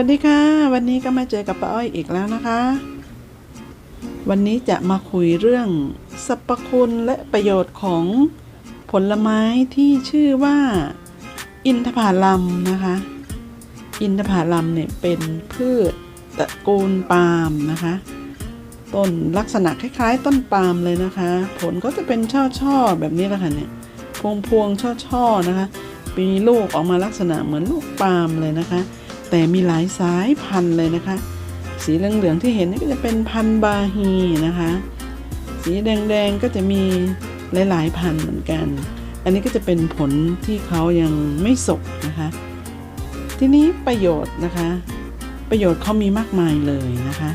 วัสดีค่ะ วันนี้ก็มาเจอกับป้าอ้อยอีกแล้วนะคะ วันนี้จะมาคุยเรื่องสรรพคุณและประโยชน์ของผลไม้ที่ชื่อว่า อินทผลัมนะคะ อินทผลัมเนี่ยเป็นพืชตระกูลปาล์มนะคะ ต้นลักษณะคล้ายๆ ต้นปาล์มเลยนะคะ ผลก็จะเป็นช่อๆแบบนี้แหละค่ะเนี่ยพวงพวงๆช่อๆนะคะมีลูกออกมาลักษณะเหมือนลูกปาล์มเลยนะคะ แต่มีหลายสายพันธุ์เลยนะคะ สีเหลืองๆที่เห็นนี่ก็จะเป็นพันธุ์บาฮีนะคะ สีแดงๆก็จะมีหลายๆพันธุ์เหมือนกัน อันนี้ก็จะเป็นผลที่เขายังไม่สุกนะคะ ทีนี้ประโยชน์นะคะ ประโยชน์เขามีมากมายเลยนะคะ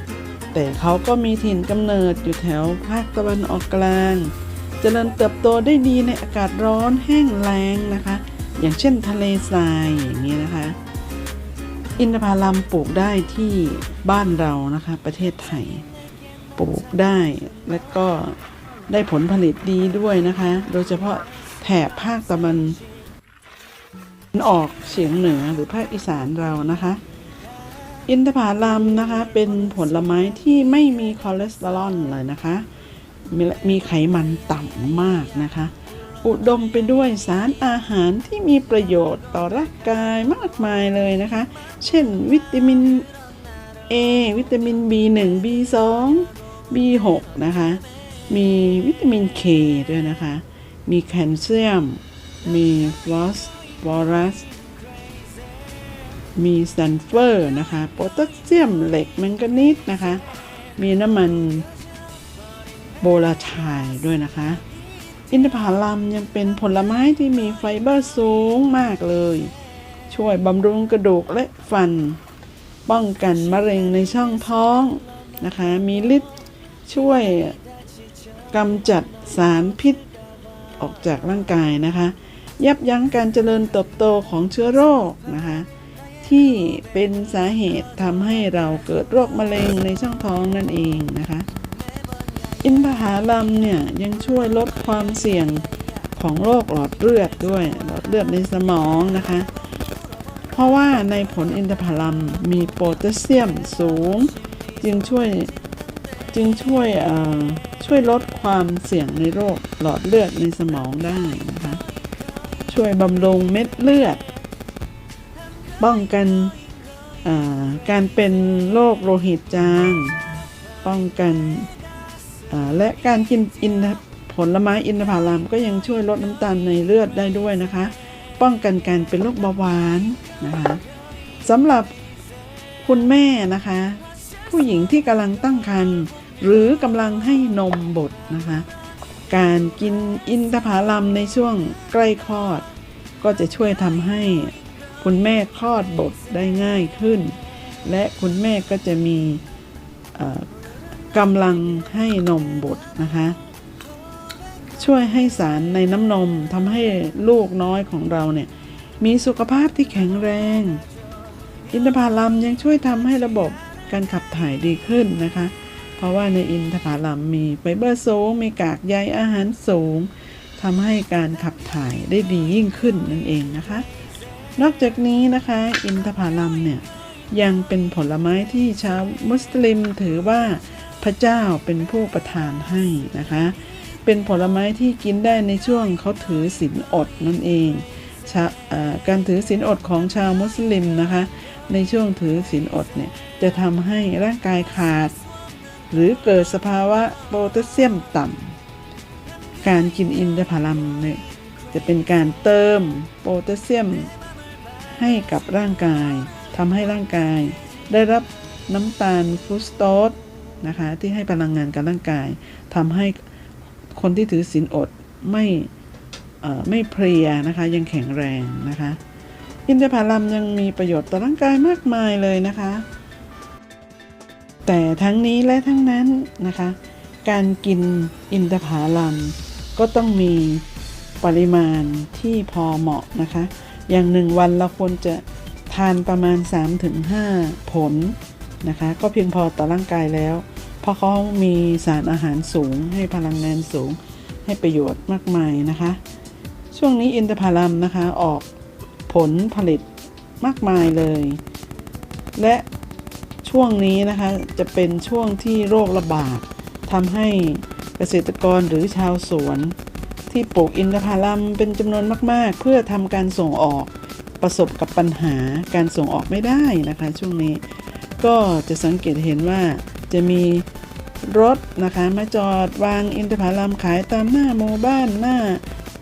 แต่เขาก็มีถิ่นกำเนิดอยู่แถวภาคตะวันออกกลางเจริญเติบโตได้ดีในอากาศร้อนแห้งแล้งนะคะ อย่างเช่นทะเลทรายอย่างนี้นะคะ อินทผลัมปลูกได้ที่บ้านเรานะคะ ประเทศไทยปลูกได้และก็ได้ผลผลิตดีด้วยนะคะ โดยเฉพาะแถบภาคตะวันออกเฉียงเหนือหรือภาคอีสานเรานะคะ อินทผลัมนะคะเป็นผลไม้ที่ไม่มีคอเลสเตอรอลเลยนะคะ มีไขมันต่ำมากนะคะ อุดมไปด้วยสารอาหารที่มีประโยชน์ต่อร่างกายมากมายเลยนะคะ เช่น วิตามิน A วิตามิน B1 B2 B6 นะคะ มีวิตามิน K ด้วยนะคะ มีแคลเซียม มีฟอสฟอรัส มีซัลเฟอร์นะคะ โพแทสเซียมเหล็กแมงกานีสนะคะ มีน้ำมันโบลาไทด์ด้วยนะคะ อินทผลัมยังเป็นผลไม้ที่มีไฟเบอร์สูงมากเลย ช่วยบำรุงกระดูกและฟัน ป้องกันมะเร็งในช่องท้องนะคะ มีฤทธิ์ช่วยกำจัดสารพิษออกจากร่างกายนะคะ ยับยั้งการเจริญเติบโตของเชื้อโรคนะคะ ที่เป็นสาเหตุทำให้เราเกิดโรคมะเร็งในช่องท้องนั่นเองนะคะ อินทผลัมเนี่ยยังช่วยลดความเสี่ยงของโรคหลอดเลือดด้วยหลอดเลือดในสมองนะคะ เพราะว่าในผลอินทผลัมมีโพแทสเซียมสูง จึงช่วยจึงช่วยเอ่อช่วยลดความเสี่ยงในโรคหลอดเลือดในสมองได้นะคะ ช่วยบำรุงเม็ดเลือด ป้องกันเอ่อการเป็นโรคโลหิตจาง ป้องกัน และการกินอินผลไม้อินทผลัมก็ยังช่วยลดน้ำตาลในเลือดได้ด้วยนะคะ ป้องกันการเป็นโรคเบาหวานนะคะสำหรับคุณแม่นะคะ ผู้หญิงที่กำลังตั้งครรภ์หรือกำลังให้นมบุตรนะคะ การกินอินทผลัมในช่วงใกล้คลอด ก็จะช่วยทำให้คุณแม่คลอดบุตรได้ง่ายขึ้น และคุณแม่ก็จะมี กำลังให้นมบุตรนะคะ ช่วยให้สารในน้ำนมทำให้ลูกน้อยของเราเนี่ย มีสุขภาพที่แข็งแรง อินทผลัมยังช่วยทำให้ระบบการขับถ่ายดีขึ้นนะคะ เพราะว่าในอินทผลัมมีไฟเบอร์สูง มีกากใยอาหารสูงทำให้การขับถ่ายได้ดียิ่งขึ้นนั่นเองนะคะ นอกจากนี้นะคะ อินทผลัมเนี่ยยังเป็นผลไม้ที่ชาวมุสลิมถือว่า พระเจ้าเป็นผู้ประทานให้นะคะ เป็นผลไม้ที่กินได้ในช่วงเขาถือศีลอดนั่นเองการถือศีลอดของชาวมุสลิมนะคะ ในช่วงถือศีลอดเนี่ยจะทำให้ร่างกายขาด หรือเกิดสภาวะโพแทสเซียมต่ำการกินอินทผลัมเนี่ยจะเป็นการเติมโพแทสเซียมให้กับร่างกายทำให้ร่างกายได้รับน้ำตาลฟรุสโตส นะคะที่ให้พลังงานกับร่างกายทำให้คนที่ถือศีลอดไม่ไม่เพลียนะคะยังแข็งแรงนะคะ อินทผลัมยังมีประโยชน์ต่อร่างกายมากมายเลยนะคะ แต่ทั้งนี้และทั้งนั้นนะคะ การกินอินทผลัมก็ต้องมีปริมาณที่พอเหมาะนะคะ อย่างหนึ่งวันเราควรจะทานประมาณ 3-5 ผลนะคะ ก็เพียงพอต่อร่างกายแล้ว เพราะเขามีสารอาหารสูง ให้พลังงานสูง ให้ประโยชน์มากมายนะคะ ช่วงนี้อินทผลัมนะคะออกผลผลิตมากมายเลย และช่วงนี้นะคะจะเป็นช่วงที่โรคระบาดทำให้เกษตรกรหรือชาวสวน ที่ปลูกอินทผลัมเป็นจำนวนมาก ๆ เพื่อทำการส่งออกประสบกับปัญหาการส่งออกไม่ได้นะคะ ช่วงนี้ก็จะสังเกตเห็นว่า จะมีรถนะคะมาจอดวางอินทผลัมขายตามหน้าหมู่บ้านหน้า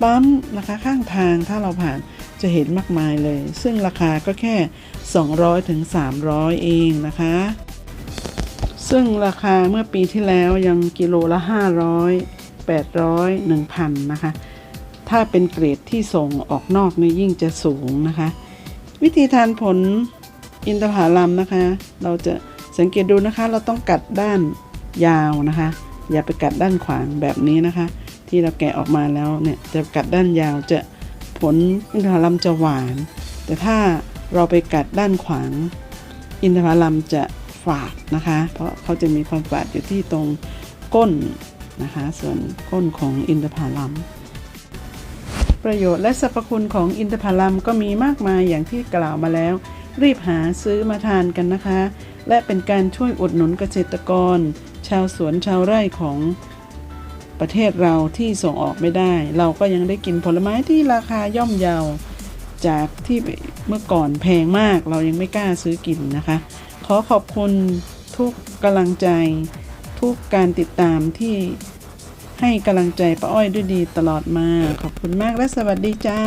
ปั๊มนะคะข้างทางถ้าเราผ่านจะเห็นมากมายเลย ซึ่งราคาก็แค่ 200ถึง300 เองนะคะ ซึ่งราคาเมื่อปีที่แล้วยังกิโลละ 500 800 1,000นะคะ ถ้าเป็นเกรดที่ส่งออกนอกนี่ยิ่งจะสูงนะคะ วิธีทานผลอินทผลัมนะคะ เราจะ สังเกตดูนะคะเราต้องกัดด้านยาวนะคะ อย่าไปกัดด้านขวางแบบนี้นะคะ ที่เราแกะออกมาแล้วเนี่ยจะกัดด้านยาวจะผลอินทผลัมจะหวาน แต่ถ้าเราไปกัดด้านขวาง อินทผลัมจะฝาดนะคะ เพราะเขาจะมีความฝาดอยู่ที่ตรงก้นนะคะ ส่วนก้นของอินทผลัม ประโยชน์และสรรพคุณของอินทผลัมก็มีมากมายอย่างที่กล่าวมาแล้ว รีบหาซื้อมาทานกันนะคะ และเป็นการช่วยอุดหนุนเกษตรกร ชาวสวนชาวไร่ของประเทศเราที่ส่งออกไม่ได้ เราก็ยังได้กินผลไม้ที่ราคาย่อมเยาจากที่เมื่อก่อนแพงมากเรายังไม่กล้าซื้อกินนะคะ ขอขอบคุณทุกกำลังใจ ทุกการติดตามที่ให้กำลังใจป้าอ้อยด้วยดีตลอดมา ขอบคุณมากและสวัสดีจ้า